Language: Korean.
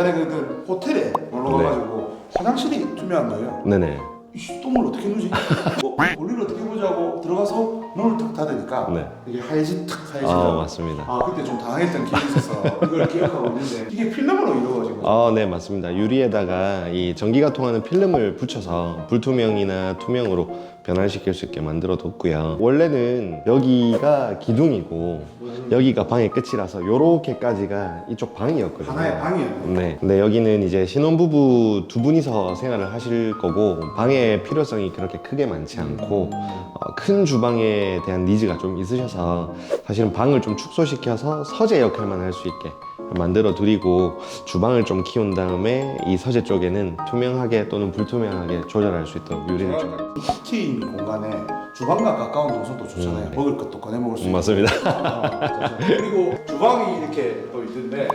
예전에 그, 그 호텔에 놀러 네. 가가지고 화장실이 투명한 거예요. 네네. 이씨 똥을 어떻게 누지? 뭐, 볼일을 어떻게 보자고 들어가서 문을 탁 닫으니까 네. 이게 하얘지 탁아 하얘지더라고요. 맞습니다. 아 그때 좀 당황했던 기억이 있어서 이걸 기억하고 있는데 이게 필름으로 이루어진 거죠. 아, 네, 맞습니다. 유리에다가 이 전기가 통하는 필름을 붙여서 불투명이나 투명으로 변환시킬 수 있게 만들어 뒀고요. 원래는 여기가 기둥이고 여기가 방의 끝이라서 요렇게까지가 이쪽 방이었거든요. 하나의 방이었네. 네. 근데 여기는 이제 신혼부부 두 분이서 생활을 하실 거고 방의 필요성이 그렇게 크게 많지 않고 어, 큰 주방에 대한 니즈가 좀 있으셔서 사실은 방을 좀 축소시켜서 서재 역할만 할 수 있게 만들어 드리고 주방을 좀 키운 다음에 이 서재 쪽에는 투명하게 또는 불투명하게 조절할 수 있도록 유리를 좀 키트인 공간에 주방과 가까운 동선도 좋잖아요. 음, 네. 먹을 것도 꺼내 먹을 수 있고. 맞습니다. 아, 그렇죠. 그리고 주방이 이렇게 또 있는데